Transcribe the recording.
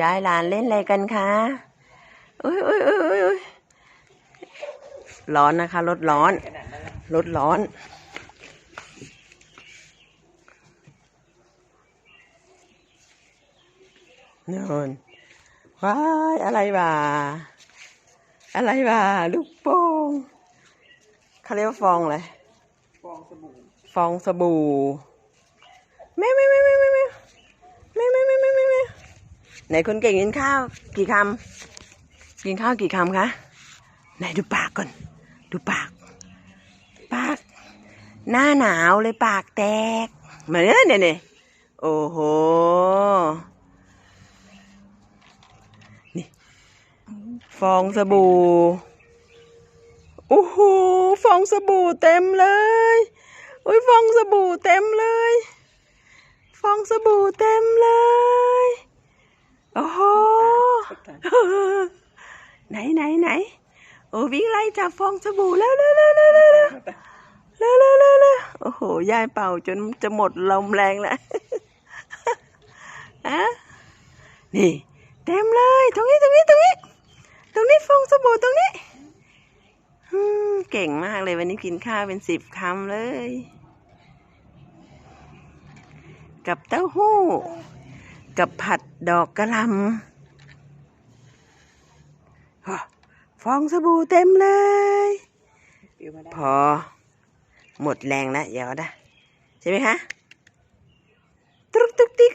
ยายหลานเล่นอะไรกันคะอุ้ยอุ้ยอุ้ยอุ้ยอุ้ยร้อนนะคะรถร้อนรถร้อนนู่นว้ายอะไรบ่าอะไรบ่าลูกโป่งเขาเรียกว่าฟองอะไร ฟองสบู่ ฟองสบู่แม่แม่แม่แม่แม่แม่แม่แม่แม่แม่แม่แม่ ไหนคนเก่งกินข้าว กี่คำกินข้าวกี่คำคะไหนดูปากก่อน ดูปาก ปาก หน้าหนาวเลยปากแตกมือนเนี่ยเนี่ยโอ้โหนี่ฟองสบู่โอ้โหฟองสบู่เต็มเลยอุ้ยฟองสบู่เต็มเลย ฟองสบู่เต็มเลย โอ้โหไหนไหนไหนโอ้วิ่งไล่จับฟองสบู่แล้วแล้วแล้วแล้วแล้วแล้วแล้วแล้วแล้วแล้วโอ้โหยายเป่าจนจะหมดลมแรงแล้วฮะนี่ เต็มเลย ตรงนี้ตรงนี้ตรงนี้ ตรงนี้ฟองสบู่ตรงนี้อืมเก่งมากเลยวันนี้กินข้าวเป็นสิบคำเลย กับเต้าหู้ กับผัดดอกกระลำฟองสบู่เต็มเลย พอ หมดแรงแล้วเดี๋ยวนะใช่ไหมคะ ตุ๊กตุ๊กติ๊ก